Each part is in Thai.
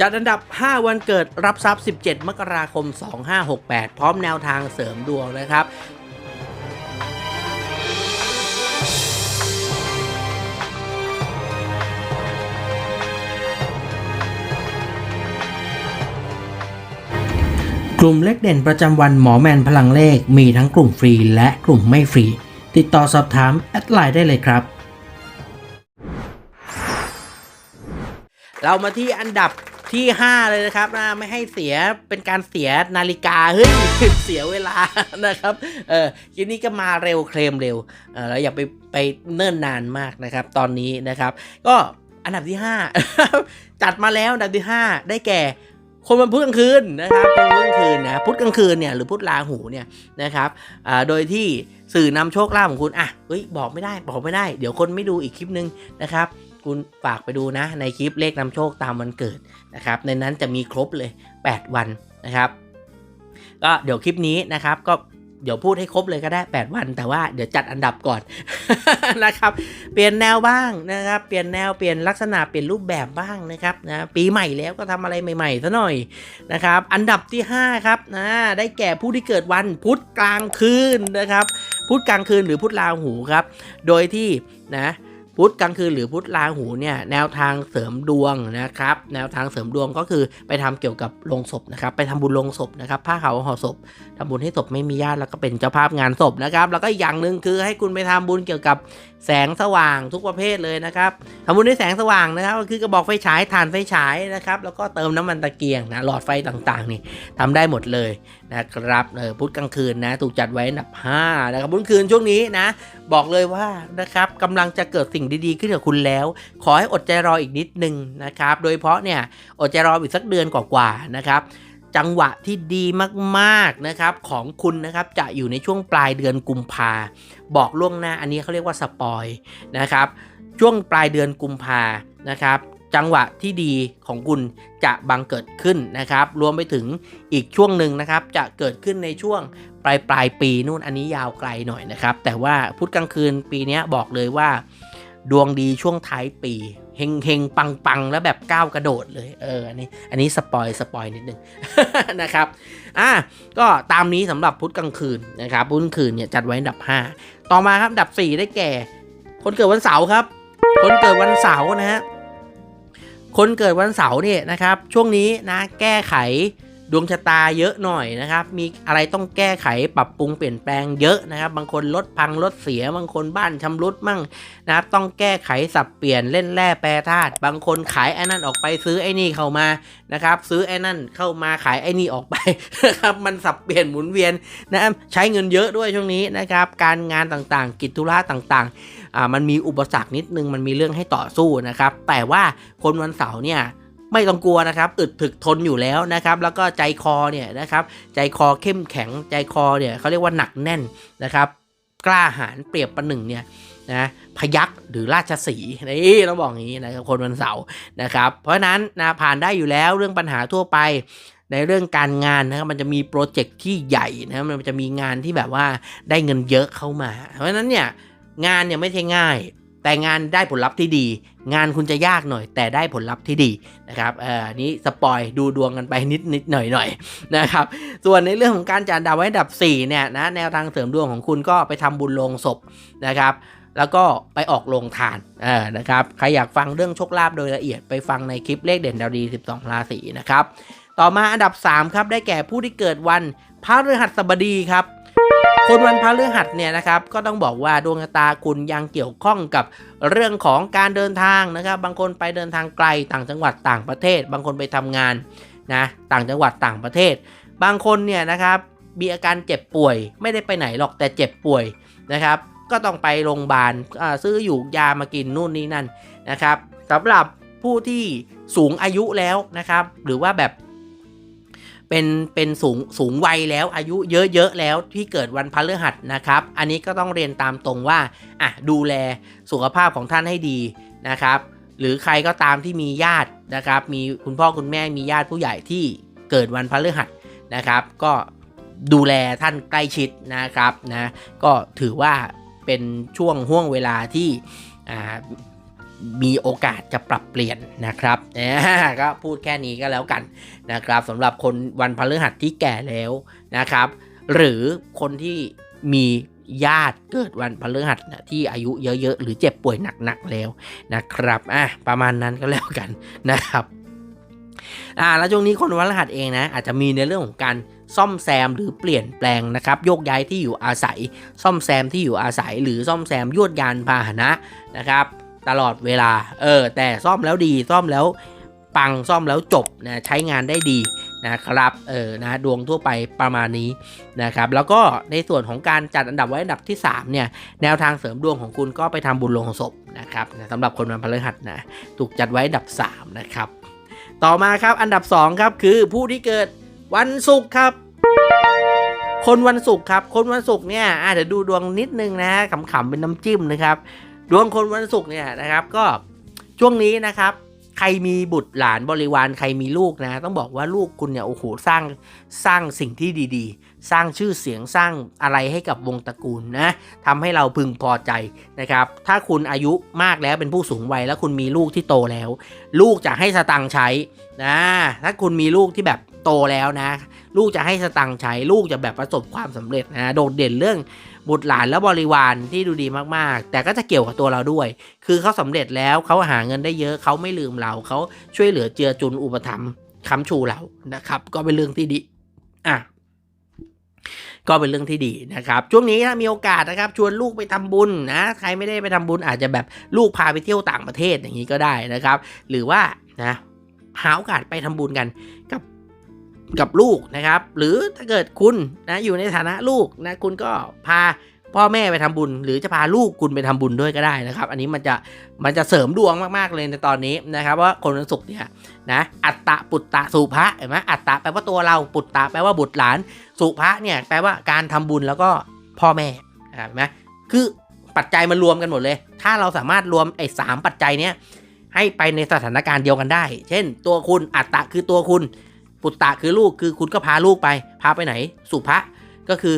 จัดอันดับ 5 วันเกิดรับทรัพย์ 17 มกราคม 2568 พร้อมแนวทางเสริมดวงนะครับกลุ่มเลขเด่นประจำวันหมอแมนพลังเลขมีทั้งกลุ่มฟรีและกลุ่มไม่ฟรี ติดต่อสอบถามแอดไลน์ได้เลยครับ เรามาที่อันดับ ที่ 5 เลยนะครับนะไม่ให้เสียเป็นการเสียนาฬิกาเฮ้ยเสียเวลานะครับเออคลิปนี้ก็มาเร็วเคลมเร็วเออแล้วอย่าไปไปเนิ่นนานมากนะครับ ตอนนี้นะครับ ก็อันดับที่ 5 จัดมาแล้วอันดับที่ 5 ได้แก่คนวันพุธกลางคืนนะครับคนพุธกลางคืนนะพุธกลางคืนเนี่ยหรือพุธลาหูเนี่ยนะครับอ่าโดยที่สื่อนำโชคลาภของคุณอะเฮ้ยบอกไม่ได้บอกไม่ได้ เดี๋ยวคนไม่ดูอีกคลิปนึงนะครับ คุณฝากไปดูนะ ในคลิปเลขนำโชคตามวันเกิดนะครับ ในนั้นจะมีครบเลย 8 วันนะครับ ก็เดี๋ยวคลิปนี้นะครับก็เดี๋ยวพูดให้ครบเลยก็ได้ 8 วัน แต่ว่าเดี๋ยวจัดอันดับก่อนนะครับ เปลี่ยนแนวบ้างนะครับ เปลี่ยนแนว เปลี่ยนลักษณะ เปลี่ยนรูปแบบบ้างนะครับนะ ปีใหม่แล้วก็ทำอะไรใหม่ๆซะหน่อยนะครับ อันดับที่ 5 ครับนะ ได้แก่ผู้ที่เกิดวันพุธกลางคืนนะครับ พุธกลางคืนหรือพุธราหูครับ โดยที่นะ พุธกลางคืนหรือพุธราหูเนี่ยแนวทางเสริมดวงนะครับแนวทางเสริมดวงก็คือไปทำเกี่ยวกับโรงศพนะครับไปทำบุญโรงศพนะครับผ้าขาวห่อศพทำบุญให้ศพไม่มีญาติแล้วก็เป็นเจ้าภาพงานศพนะครับแล้วก็อีกอย่างหนึ่งคือให้คุณไปทำบุญเกี่ยวกับ แสงสว่างทุกประเภทเลยนะครับทำบุญด้วยแสงสว่างนะครับคือกระบอกไฟฉายถ่านไฟฉายนะครับแล้วก็เติมน้ำมันตะเกียงนะหลอดไฟต่างๆนี่ทำได้หมดเลยนะครับเออพุธกลางคืนนะถูกจัดไว้อันดับ5นะครับพุธคืนช่วงนี้นะ บอกเลยว่านะครับกำลังจะเกิดสิ่งดีๆขึ้นกับคุณแล้ว ขอให้อดใจรออีกนิดนึงนะครับ โดยเฉพาะเนี่ยอดใจรออีกสักเดือนกว่าๆนะครับ จังหวะที่ดีมากๆนะครับของคุณนะครับจะอยู่ในช่วงปลายเดือนกุมภาบอกล่วงหน้าอันนี้เขาเรียกว่าสปอยนะครับช่วงปลายเดือนกุมภานะครับจังหวะที่ดีของคุณจะบังเกิดขึ้นนะครับ รวมไปถึงอีกช่วงหนึ่งนะครับ จะเกิดขึ้นในช่วงปลายปลายปีนู่นอันนี้ยาวไกลหน่อยนะครับ แต่ว่าพุธกลางคืนปีนี้บอกเลยว่า ดวงดีช่วงท้ายปี เฮงเฮงปังปังแล้วแบบก้าวกระโดดเลยเอออันนี้อันนี้สปอยสปอยนิดนึงนะครับอะก็ตามนี้สำหรับพุธกลางคืนนะครับพุธกลางคืนเนี่ยจัดไว้อันดับ 5 ต่อมาครับอันดับ 4 ได้แก่ คนเกิดวันเสาร์ครับ คนเกิดวันเสาร์นะฮะคนเกิดวันเสาร์เนี่ยนะครับ ช่วงนี้นะแก้ไข ดวงชะตาเยอะหน่อยนะครับ มีอะไรต้องแก้ไขปรับปรุงเปลี่ยนแปลงเยอะนะครับ บางคนรถพังรถเสีย บางคนบ้านชำรุดมั่งนะครับต้องแก้ไขสับเปลี่ยนเล่นแร่แปรธาตุบางคนขายไอ้นั่นออกไปซื้อไอ้นี่เข้ามานะครับ ซื้อไอ้นั่นเข้ามาขายไอ้นี่ออกไปนะครับมันสับเปลี่ยนหมุนเวียนนะครับใช้เงินเยอะด้วยช่วงนี้นะครับ การงานต่างๆ กิจธุระต่างๆอ่ามันมีอุปสรรคนิดนึงมันมีเรื่องให้ต่อสู้นะครับ แต่ว่าคนวันเสาร์เนี่ย ไม่ต้องกลัวนะครับอึดถึกทนอยู่แล้วนะครับแล้วก็ใจคอเนี่ยนะครับใจคอเข้มแข็งใจคอเนี่ยเขาเรียกว่าหนักแน่นนะครับ กล้าหาญเปรียบประหนึ่งเนี่ยนะพยักหรือราชสีห์นี่เราบอกอย่างนี้นะครับคนวันเสาร์นะครับ เพราะฉะนั้นนะผ่านได้อยู่แล้วเรื่องปัญหาทั่วไปในเรื่องการงานนะครับมันจะมีโปรเจกต์ที่ใหญ่นะมันจะมีงานที่แบบว่าได้เงินเยอะเข้ามา เพราะฉะนั้นเนี่ยงานเนี่ยไม่ใช่ง่าย แต่งานได้ผลลัพธ์ที่ดี งานคุณจะยากหน่อย แต่ได้ผลลัพธ์ที่ดีนะครับเอออันนี้สปอยดูดวงกันไปนิดนิดหน่อยหน่อยนะครับส่วนในเรื่องของการจัดอันดับไว้อันดับ4เนี่ยนะแนวทางเสริมดวงของคุณก็ไปทำบุญลงศพนะครับแล้วก็ไปออกโรงทานเออนะครับ ใครอยากฟังเรื่องโชคลาภโดยละเอียดไปฟังในคลิปเลขเด่นดาวดี 12 ราศีนะครับ ต่อมาอันดับ 3 ครับ ได้แก่ผู้ที่เกิดวันพฤหัสบดีครับ คนวันพฤหัสเนี่ยนะครับก็ต้องบอกว่าดวงชะตาคุณยังเกี่ยวข้องกับเรื่องของการเดินทางนะครับ บางคนไปเดินทางไกลต่างจังหวัดต่างประเทศ บางคนไปทำงานนะต่างจังหวัดต่างประเทศ บางคนเนี่ยนะครับมีอาการเจ็บป่วย ไม่ได้ไปไหนหรอกแต่เจ็บป่วยนะครับ ก็ต้องไปโรงพยาบาลซื้ออยู่ยามากินนู่นนี่นั่นนะครับสำหรับผู้ที่สูงอายุแล้วนะครับ หรือว่าแบบ เป็นเป็นสูงสูงวัยแล้วอายุเยอะๆแล้วที่เกิดวันพฤหัสนะครับ อันนี้ก็ต้องเรียนตามตรงว่าอะดูแลสุขภาพของท่านให้ดีนะครับ หรือใครก็ตามที่มีญาตินะครับ มีคุณพ่อคุณแม่มีญาติผู้ใหญ่ที่เกิดวันพฤหัสนะครับ ก็ดูแลท่านใกล้ชิดนะครับนะก็ถือว่าเป็นช่วงห่วงเวลาที่อ่า มีโอกาสจะปรับเปลี่ยนนะครับก็พูดแค่นี้ก็แล้วกันนะครับสำหรับคนวันพฤหัสที่แก่แล้วนะครับ หรือคนที่มีญาติเกิดวันพฤหัสนะที่อายุเยอะๆ หรือเจ็บป่วยหนักๆแล้วนะครับอะประมาณนั้นก็แล้วกันนะครับอ่าแล้วช่วงนี้คนวันพฤหัสเองนะอาจจะมีในเรื่องของการซ่อมแซมหรือเปลี่ยนแปลงนะครับโยกย้ายที่อยู่อาศัย ซ่อมแซมที่อยู่อาศัย หรือซ่อมแซมยวดยานพาหนะนะครับ ตลอดเวลา เออ แต่ซ่อมแล้วดีซ่อมแล้วปังซ่อมแล้วจบนะใช้งานได้ดีนะครับเออนะดวงทั่วไปประมาณนี้นะครับแล้วก็ในส่วนของการจัดอันดับไว้อันดับที่3เนี่ยแนวทางเสริมดวงของคุณก็ไปทำบุญลงศพนะครับสำหรับคนวันพฤหัสนะถูกจัดไว้อันดับ 3 นะครับ ต่อมาครับอันดับ 2 ครับคือผู้ที่เกิดวันศุกร์ครับ คนวันศุกร์ครับ คนวันศุกร์เนี่ยอาจจะเดี๋ยวดูดวงนิดนึงนะขำๆเป็นน้ำจิ้มนะครับ ดวงคนวันศุกร์เนี่ยนะครับก็ช่วงนี้นะครับ ใครมีบุตรหลานบริวารใครมีลูกนะ ต้องบอกว่าลูกคุณเนี่ยโอ้โหสร้างสร้างสิ่งที่ดีๆ สร้างชื่อเสียงสร้างอะไรให้กับวงตระกูลนะทำให้เราพึงพอใจนะครับ ถ้าคุณอายุมากแล้วเป็นผู้สูงวัยแล้วคุณมีลูกที่โตแล้ว ลูกจะให้สตังค์ใช้นะถ้าคุณมีลูกที่แบบ โตแล้วนะ ลูกจะให้สตังค์ใช้ลูกจะแบบประสบความสำเร็จนะโดดเด่นเรื่องบุตรหลานและบริวารที่ดูดีมากๆ แต่ก็จะเกี่ยวกับตัวเราด้วย คือเขาสำเร็จแล้วเขาหาเงินได้เยอะเขาไม่ลืมเราเขาช่วยเหลือเจือจุนอุปถัมภ์ค้ำชูเรานะครับ ก็เป็นเรื่องที่ดีอะก็เป็นเรื่องที่ดีนะครับ ช่วงนี้ถ้ามีโอกาสนะครับ ชวนลูกไปทำบุญนะ ใครไม่ได้ไปทำบุญอาจจะแบบลูกพาไปเที่ยวต่างประเทศอย่างนี้ก็ได้นะครับ หรือว่านะหาโอกาสไปทำบุญกัน กับลูกนะครับ หรือถ้าเกิดคุณนะอยู่ในฐานะลูกนะคุณก็พาพ่อแม่ไปทำบุญ หรือจะพาลูกคุณไปทำบุญด้วยก็ได้นะครับ อันนี้มันจะมันจะเสริมดวงมากๆเลยในตอนนี้นะครับว่าคนวันศุกร์เนี่ยนะอัตตะปุตตะสุภะเห็นไหมอัตตะแปลว่าตัวเราปุตตะแปลว่าบุตรหลานสุภะเนี่ยแปลว่าการทำบุญแล้วก็พ่อแม่เห็นไหมคือปัจจัยมันรวมกันหมดเลย ถ้าเราสามารถรวมไอ้สามปัจจัยเนี้ยให้ไปในสถานการณ์เดียวกันได้ เช่น ตัวคุณอัตตะคือตัวคุณ ปุตตะคือลูกคือคุณก็พาลูกไป พาไปไหน สุภะก็คือ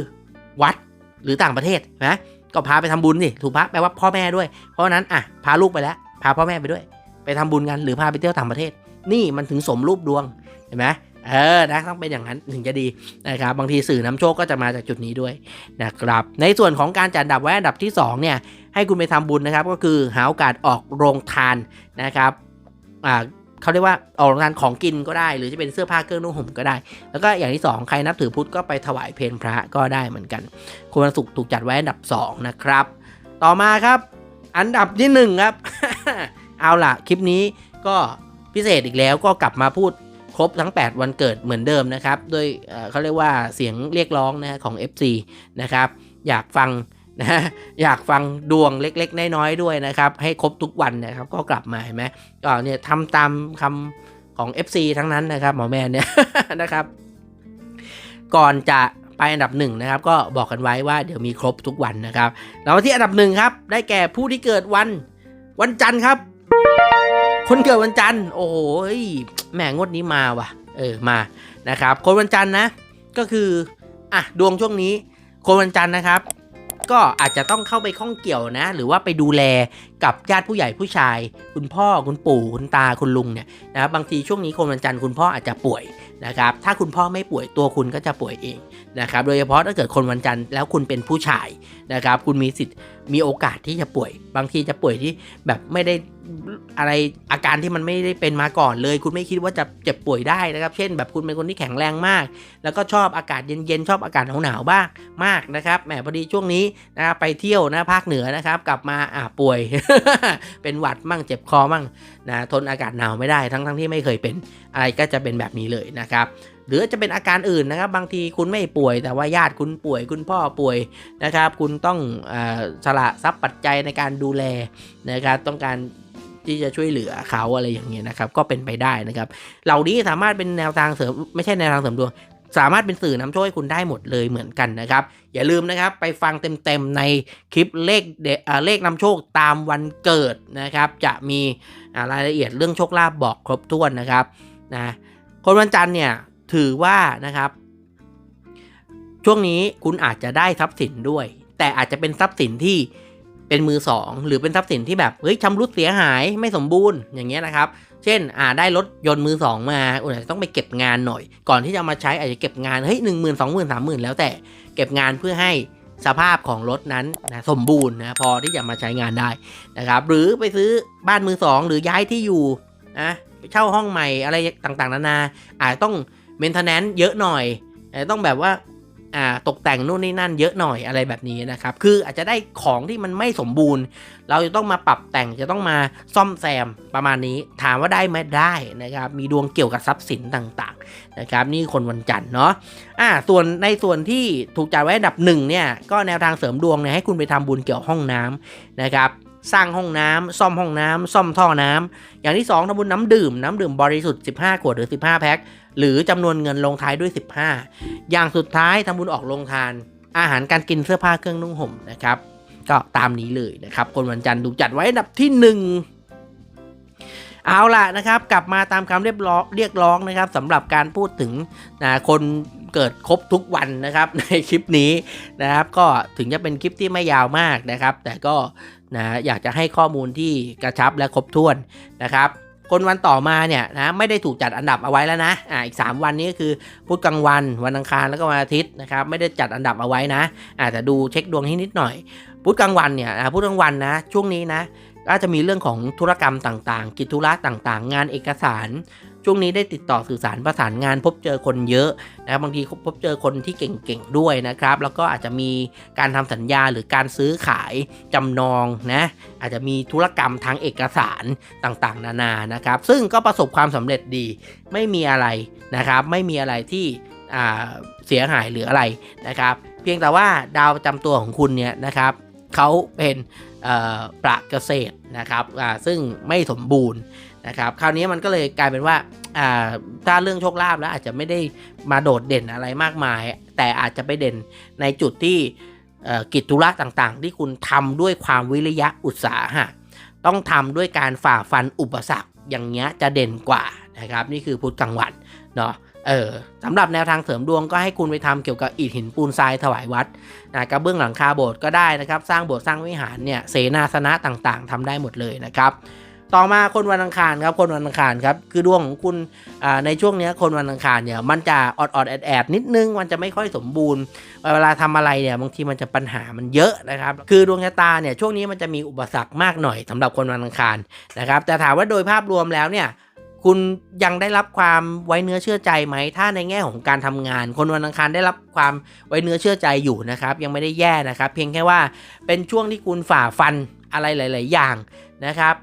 วัดหรือต่างประเทศนะก็พาไปทำบุญสิสุภะแปลว่าพ่อแม่ด้วย เพราะนั้นอะพาลูกไปแล้ว พาพ่อแม่ไปด้วย ไปทำบุญกันหรือพาไปเที่ยวต่างประเทศ นี่มันถึงสมรูปดวงเห็นไหมเออนะต้องเป็นอย่างนั้นถึงจะดีนะครับบางทีสื่อนำโชคก็จะมาจากจุดนี้ด้วยนะครับในส่วนของการจัดอันดับไว้อันดับที่สองเนี่ยให้คุณไปทำบุญนะครับก็คือหาโอกาสออกโรงทานนะครับอ่า เขาเรียกว่าออกงทานของกินก็ได้ หรือจะเป็นเสื้อผ้าเครื่องนุ่งห่มก็ได้ แล้วก็อย่างที่ 2 ใครนับถือพุทธก็ไปถวายเพลพระก็ได้เหมือนกันคุณวันศุกร์ถูกจัดไว้อันดับ 2 นะครับ ต่อมาครับ อันดับที่ 1 ครับ เอาล่ะ คลิปนี้ก็พิเศษอีกแล้วก็กลับมาพูดครบทั้ง 8 วันเกิดเหมือนเดิมนะครับดยเอ่อเขาเรียกว่าเสียงเรียกร้องนะของ FC นะครับ อยากฟัง นะอยากฟังดวงเล็กๆ น้อยๆด้วยนะครับ ให้ครบทุกวันนะครับก็กลับมาเห็นไหมก็เนี่ยทำตามคำของ FC ทั้งนั้นนะครับ หมอแมนเนี่ยนะครับ ก่อนจะไปอันดับหนึ่งนะครับ ก็บอกกันไว้ว่าเดี๋ยวมีครบทุกวันนะครับแล้วที่อันดับหนึ่งครับ ได้แก่ผู้ที่เกิดวันวันจันทร์ครับ คนเกิดวันจันทร์ โอ้โหเฮ้ยแหมงวดนี้มาว่ะ เออมานะครับ คนวันจันทร์นะ ก็คืออะดวงช่วงนี้ คนวันจันทร์นะครับ ก็อาจจะต้องเข้าไปข้องเกี่ยวนะ หรือว่าไปดูแลกับญาติผู้ใหญ่ผู้ชาย คุณพ่อคุณปู่คุณตาคุณลุงเนี่ยนะบบางทีช่วงนี้คนวันจันทร์คุณพ่ออาจจะป่วยนะครับถ้าคุณพ่อไม่ป่วยตัวคุณก็จะป่วยเองนะครับโดยเฉพาะถ้าเกิดคนวันจันทร์แล้วคุณเป็นผู้ชายนะครับคุณมีสิทธิ์ มีโอกาสที่จะป่วย บางทีจะป่วยที่แบบไม่ได้อะไรอาการที่มันไม่ได้เป็นมาก่อนเลย คุณไม่คิดว่าจะเจ็บป่วยได้นะครับ เช่น แบบคุณเป็นคนที่แข็งแรงมาก แล้วก็ชอบอากาศเย็นๆชอบอากาศหนาวๆบ้างมากนะครับแหมพอดีช่วงนี้นะครับไปเที่ยวนะภาคเหนือนะครับ กลับมาอ่าป่วย เป็นหวัดมั่งเจ็บคอมั่งนะทนอากาศหนาวไม่ได้ทั้งทั้งๆที่ไม่เคยเป็นอะไรก็จะเป็นแบบนี้เลยนะครับ หรือจะเป็นอาการอื่นนะครับ บางทีคุณไม่ป่วยแต่ว่าญาติคุณป่วย คุณพ่อป่วยนะครับ คุณต้องอาสละทรัพย์ปัจจัยในการดูแลนะครับต้องการที่จะช่วยเหลือเขาอะไรอย่างเงี้ยนะครับ ก็เป็นไปได้นะครับ เหล่านี้สามารถเป็นแนวทางเสริมไม่ใช่แนวทางเสริมดวงสามารถเป็นสื่อนำโชคให้คุณได้หมดเลยเหมือนกันนะครับ อย่าลืมนะครับไปฟังเต็มๆในคลิปเลขเดอ่าเลขนำโชคตามวันเกิดนะครับ จะมีรายละเอียดเรื่องโชคลาภบอกครบถ้วนนะครับนะคนวันจันทร์เนี่ย ถือว่านะครับ ช่วงนี้คุณอาจจะได้ทรัพย์สินด้วย แต่อาจจะเป็นทรัพย์สินที่เป็นมือสองหรือเป็นทรัพย์สินที่แบบเฮ้ยชำรุดเสียหายไม่สมบูรณ์อย่างเงี้ยนะครับ เช่นอ่าได้รถยนต์มือสองมาอุอาจจะต้องไปเก็บงานหน่อย ก่อนที่จะมาใช้อาจจะเก็บงานเฮ้ยหนึ่งหมื่นสองหมื่นสามหมื่นแล้วแต่เก็บงานเพื่อให้สภาพของรถนั้นนะสมบูรณ์นะพอที่จะมาใช้งานได้นะครับ หรือไปซื้อบ้านมือสองหรือย้ายที่อยู่นะไปเช่าห้องใหม่อะไรต่างๆ นานาอาจจะต้อง เมนเทนแนนซ์เยอะหน่อย ต้องแบบว่าตกแต่งนู่นนี่นั่นเยอะหน่อยอะไรแบบนี้นะครับ คืออาจจะได้ของที่มันไม่สมบูรณ์ เราจะต้องมาปรับแต่งจะต้องมาซ่อมแซมประมาณนี้ ถามว่าได้ไหมได้นะครับ มีดวงเกี่ยวกับทรัพย์สินต่างๆนะครับ นี่คนวันจันทร์เนาะอ่าส่วนในส่วนที่ถูกจัดไว้อันดับหนึ่งเนี่ยก็แนวทางเสริมดวงเนี่ยให้คุณไปทำบุญเกี่ยวห้องน้ำนะครับสร้างห้องน้ำซ่อมห้องน้ำซ่อมท่อน้ำอย่างที่ 2ทำบุญน้ำดื่ม น้ำดื่มบริสุทธิ์ 15 ขวดหรือ 15 แพ็ค หรือจำนวนเงินลงท้ายด้วย 15 อย่างสุดท้ายทำบุญออกโรงทาน อาหารการกินเสื้อผ้าเครื่องนุ่งห่มนะครับ ก็ตามนี้เลยนะครับ คนวันจันทร์ถูกจัดไว้อันดับที่ 1เอาล่ะนะครับกลับมาตามคำเรียบร้องเรียกร้องนะครับสำหรับการพูดถึงนะคนเกิดครบทุกวันนะครับในคลิปนี้นะครับก็ถึงจะเป็นคลิปที่ไม่ยาวมากนะครับ แต่ก็นะอยากจะให้ข้อมูลที่กระชับและครบถ้วนนะครับ คนวันต่อมาเนี่ยนะไม่ได้ถูกจัดอันดับเอาไว้แล้วนะอ่าอีก 3 วันนี้ก็คือพุธกลางวันวันอังคารแล้วก็วันอาทิตย์นะครับไม่ได้จัดอันดับเอาไว้นะอาแต่ดูเช็คดวงให้นิดหน่อย พุธกลางวันเนี่ยนะพุธกลางวันนะช่วงนี้นะก็จะมีเรื่องของธุรกรรมต่างๆ กิจธุระต่างๆ งานเอกสาร ช่วงนี้ได้ติดต่อสื่อสารประสานงานพบเจอคนเยอะนะบางทีพบเจอคนที่เก่งๆด้วยนะครับ แล้วก็อาจจะมีการทำสัญญาหรือการซื้อขายจำนองนะอาจจะมีธุรกรรมทางเอกสารต่างๆ นานานะครับ ซึ่งก็ประสบความสำเร็จดีไม่มีอะไรนะครับ ไม่มีอะไรที่เสียหายหรืออะไรนะครับ เพียงแต่ว่าดาวประจำตัวของคุณเนี่ยนะครับเขาเป็นประเกษตรนะครับซึ่งไม่สมบูรณ์ นะครับคราวนี้มันก็เลยกลายเป็นว่าถ้าเรื่องโชคลาภแล้วอาจจะไม่ได้มาโดดเด่นอะไรมากมาย แต่อาจจะไปเด่นในจุดที่กิจธุระต่างๆ ที่คุณทำด้วยความวิริยะอุตสาหะต้องทำด้วยการฝ่าฟันอุปสรรคอย่างเงี้ยจะเด่นกว่านะครับ นี่คือพุทธกลางวันเนาะเออสำหรับแนวทางเสริมดวงก็ให้คุณไปทำเกี่ยวกับอิฐหินปูนทรายถวายวัดนะกระเบื้องหลังคาโบสถ์ก็ได้นะครับ สร้างโบสถ์สร้างวิหารเนี่ยเสนาสนะต่างๆทำได้หมดเลยนะครับ ต่อมาคนวันอังคารครับคนวันอังคารครับคือดวงของคุณในช่วงนี้คนวันอังคารเนี่ยมันจะออดๆแอดๆนิดนึงมันจะไม่ค่อยสมบูรณ์ เวลาทำอะไรเนี่ยบางทีมันจะปัญหามันเยอะนะครับคือดวงชะตาเนี่ยช่วงนี้มันจะมีอุปสรรคมากหน่อยสำหรับคนวันอังคารนะครับแต่ถามว่าโดยภาพรวมแล้วเนี่ยคุณยังได้รับความไว้เนื้อเชื่อใจไหม ถ้าในแง่ของการทำงาน คนวันอังคารได้รับความไว้เนื้อเชื่อใจอยู่นะครับ ยังไม่ได้แย่นะครับ เพียงแค่ว่าเป็นช่วงที่คุณฝ่าฟันอะไรหลาย ๆ อย่างนะครับ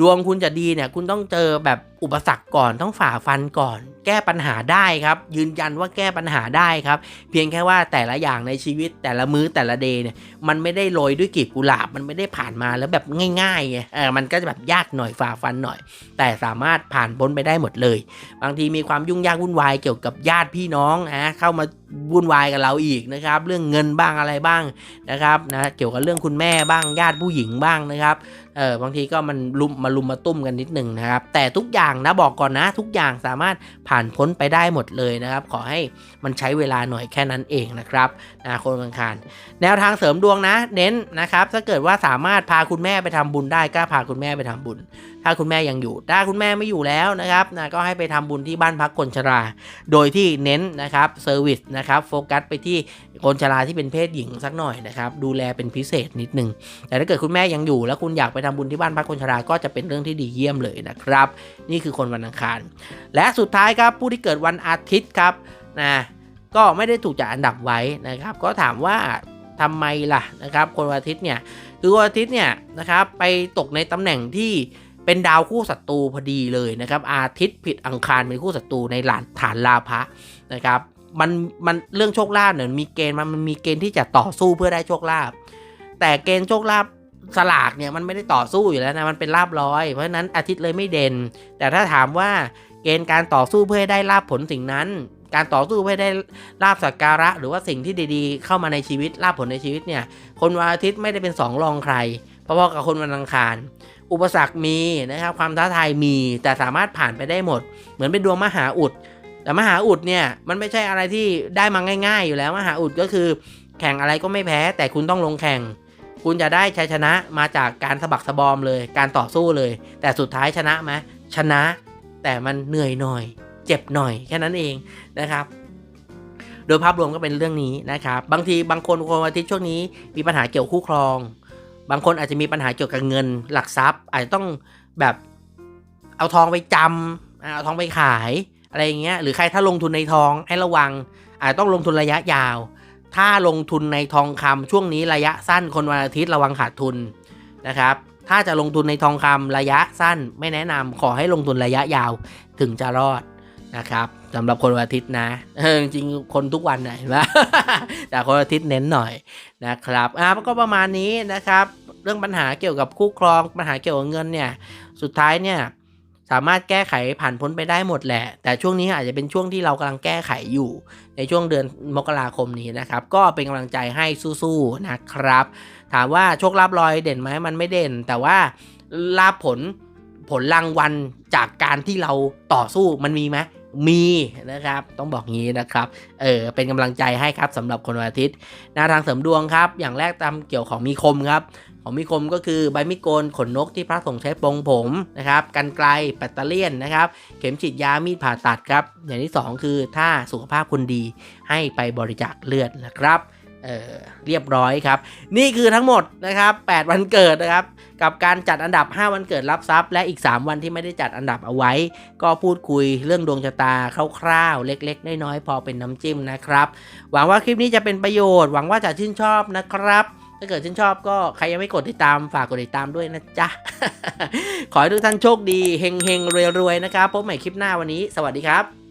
ดวงคุณจะดีเนี่ยคุณต้องเจอแบบอุปสรรคก่อนต้องฝ่าฟันก่อน แก้ปัญหาได้ครับ ยืนยันว่าแก้ปัญหาได้ครับ เพียงแค่ว่าแต่ละอย่างในชีวิตแต่ละมื้อแต่ละเดย์เนี่ยมันไม่ได้โรยด้วยกลีบกุหลาบมันไม่ได้ผ่านมาแล้วแบบง่ายๆไงเออมันก็จะแบบยากหน่อยฝ่าฟันหน่อย แต่สามารถผ่านพ้นไปได้หมดเลย บางทีมีความยุ่งยากวุ่นวายเกี่ยวกับญาติพี่น้องนะเข้ามาวุ่นวายกับเราอีกนะครับ เรื่องเงินบ้างอะไรบ้างนะครับนะเกี่ยวกับเรื่องคุณแม่บ้างญาติผู้หญิงบ้างนะครับ เออบางทีก็มันลุมมาลุมมาตุ้มกันนิดหนึ่งนะครับ แต่ทุกอย่างนะบอกก่อนนะ ทุกอย่างสามารถผ่านพ้นไปได้หมดเลยนะครับ ขอให้มันใช้เวลาหน่อยแค่นั้นเองนะครับนะคนกังคารแนวทางเสริมดวงนะ เน้นนะครับ ถ้าเกิดว่าสามารถพาคุณแม่ไปทำบุญได้ก็พาคุณแม่ไปทำบุญ ถ้าคุณแม่ยังอยู่ ถ้าคุณแม่ไม่อยู่แล้วนะครับนะก็ให้ไปทำบุญที่บ้านพักคนชรา โดยที่เน้นนะครับเซอร์วิสนะครับโฟกัสไปที่คนชราที่เป็นเพศหญิงสักหน่อยนะครับดูแลเป็นพิเศษนิดนึง แต่ถ้าเกิดคุณแม่ยังอยู่ แล้วคุณอยากไปทำบุญที่บ้านพักคนชรา ก็จะเป็นเรื่องที่ดีเยี่ยมเลยนะครับ นี่คือคนวันอังคาร และสุดท้ายครับผู้ที่เกิดวันอาทิตย์ครับนะก็ไม่ได้ถูกจัดอันดับไว้นะครับ ก็ถามว่าทำไมล่ะนะครับ คนวันอาทิตย์เนี่ยคือวันอาทิตย์เนี่ยนะครับไปตกในตำแหน่งที่ เป็นดาวคู่ศัตรูพอดีเลยนะครับ อาทิตย์ผิดอังคารเป็นคู่ศัตรูในหลานฐานลาภะนะครับมันมันเรื่องโชคลาภเนี่ยมีเกณฑ์มันมันมีเกณฑ์ที่จะต่อสู้เพื่อได้โชคลาภแต่เกณฑ์โชคลาภสลากเนี่ยมันไม่ได้ต่อสู้อยู่แล้วนะมันเป็นลาบร้อย เพราะฉะนั้นอาทิตย์เลยไม่เด่น แต่ถ้าถามว่าเกณฑ์การต่อสู้เพื่อให้ได้ลาบผลสิ่งนั้น การต่อสู้เพื่อได้ลาบสักการะ หรือว่าสิ่งที่ดีๆ เข้ามาในชีวิตลาบผลในชีวิตเนี่ยคนวันอาทิตย์ไม่ได้เป็นสองรองใครเพราะว่ากับคนวันอังคาร อุปสรรคมีนะครับความท้าทายมีแต่สามารถผ่านไปได้หมด เหมือนเป็นดวงมหาอุด แต่มหาอุดเนี่ยมันไม่ใช่อะไรที่ได้มาง่าย ๆ อยู่แล้วมหาอุดก็คือ แข่งอะไรก็ไม่แพ้ แต่คุณต้องลงแข่ง คุณจะได้ชัยชนะมาจากการสะบักสะบอมเลย การต่อสู้เลย แต่สุดท้ายชนะไหมชนะ แต่มันเหนื่อยหน่อย เจ็บหน่อยแค่นั้นเองนะครับโดยภาพรวมก็เป็นเรื่องนี้นะครับ บางทีบางคนคนวันอาทิตย์ช่วงนี้มีปัญหาเกี่ยวคู่ครอง บางคนอาจจะมีปัญหาเกี่ยวกับเงินหลักทรัพย์ อาจจะต้องแบบเอาทองไปจำเอาทองไปขายอะไรอย่างเงี้ยหรือใครถ้าลงทุนในทองให้ระวัง อาจจะต้องลงทุนระยะยาว ถ้าลงทุนในทองคำช่วงนี้ระยะสั้นคนวันอาทิตย์ระวังขาดทุนนะครับถ้าจะลงทุนในทองคำระยะสั้นไม่แนะนำขอให้ลงทุนระยะยาวถึงจะรอดนะครับสำหรับคนวันอาทิตย์นะจริงคนทุกวันนะเห็นไหมแต่คนวันอาทิตย์เน้นหน่อยนะครับอ่าก็ประมาณนี้นะครับ เรื่องปัญหาเกี่ยวกับคู่ครองปัญหาเกี่ยวกับเงินเนี่ยสุดท้ายเนี่ยสามารถแก้ไขผ่านพ้นไปได้หมดแหละ แต่ช่วงนี้อาจจะเป็นช่วงที่เรากำลังแก้ไขอยู่ ในช่วงเดือนมกราคมนี้นะครับ ก็เป็นกำลังใจให้สู้ๆนะครับ ถามว่าโชคลาภลอยเด่นไหมมันไม่เด่น แต่ว่าลาภผลผลรางวัลจากการที่เราต่อสู้มันมีไหมมีนะครับ ต้องบอกงี้นะครับ เออเป็นกำลังใจให้ครับสำหรับคนวันอาทิตย์แนวทางเสริมดวงครับ อย่างแรกตามเกี่ยวของมีคมครับ ของมีคมก็คือใบมีดโกนขนนกที่พระสงฆ์ใช้ปรงผมนะครับกันไกลแบตเตอเลียนนะครับ เข็มฉีดยามีดผ่าตัดครับ อย่างที่ 2 คือถ้าสุขภาพคุณดีให้ไปบริจาคเลือดนะครับเเรียบร้อยครับ นี่คือทั้งหมดนะครับ 8 วันเกิดนะครับ กับการจัดอันดับ 5 วันเกิดรับทรัพย์ และอีก 3 วันที่ไม่ได้จัดอันดับเอาไว้ ก็พูดคุยเรื่องดวงชะตาคร่าวๆ เล็กๆ น้อยๆ พอเป็นน้ำจิ้มนะครับ หวังว่าคลิปนี้จะเป็นประโยชน์ หวังว่าจะชื่นชอบนะครับ ถ้าเกิดชื่นชอบก็ใครยังไม่กดติดตามฝากกดติดตามด้วยนะจ๊ะ ขอให้ทุกท่านโชคดีเฮงเฮงรวยๆนะครับพบใหม่คลิปหน้าวันนี้ สวัสดีครับ